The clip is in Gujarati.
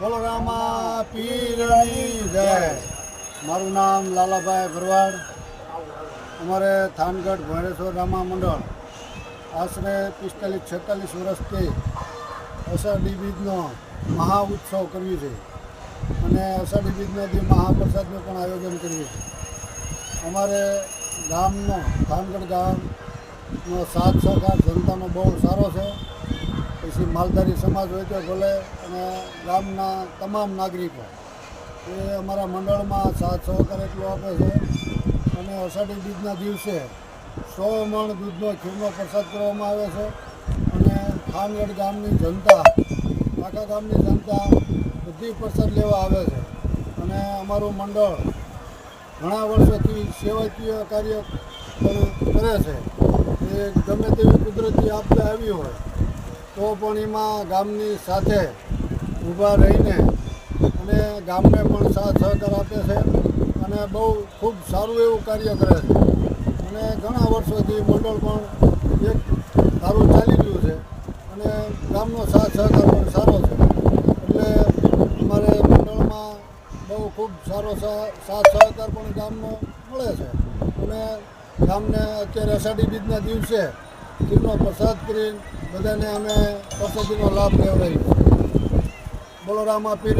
બોલો રામા પીરની જય. મારું નામ લાલાભાઈ ભરવાડ. અમારે થાનગઢ ભૈરેશ્વર રામા મંડળ. આશરે પિસ્તાલીસ છેતાલીસ વર્ષથી અષાઢી બીજનો મહા ઉત્સવ કર્યું છે અને અષાઢી બીજના જે મહાપ્રસાદનું પણ આયોજન કર્યું છે અમારે ગામનો, થાનગઢ ગામનો સાથ સહકાર જનતાનો બહુ સારો છે. પછી માલધારી સમાજ હોય તો ભલે અને ગામના તમામ નાગરિકો એ અમારા મંડળમાં સાથ સહકાર એટલો આપે છે. અને અષાઢી બીજના દિવસે સો મણ દૂધનો ખીરનો પ્રસાદ કરવામાં આવે છે. અને ખાનગઢ ગામની જનતા આખા ગામની જનતા બધી પ્રસાદ લેવા આવે છે. અને અમારું મંડળ ઘણા વર્ષોથી સેવાકીય કાર્ય કરે છે. એ ગમે તેવી કુદરતી આપતા આવી હોય તો પણ એમાં ગામની સાથે ઊભા રહીને અને ગામને પણ સાથ સહકાર આપે છે અને બહુ ખૂબ સારું એવું કાર્ય કરે છે. અને ઘણા વર્ષોથી મંડળ પણ એક સારું ચાલી રહ્યું છે અને ગામનો સાથ સહકાર પણ સારો છે. એટલે અમારે મંડળમાં બહુ ખૂબ સારો સાથ સહકાર પણ ગામનો મળે છે. અને ગામને અત્યારે અષાઢી બીજના દિવસે ખીરનો પ્રસાદ કરીને બધાને અમે પ્રસાદીનો લાભ લેવડાવી બોલો રામા પીર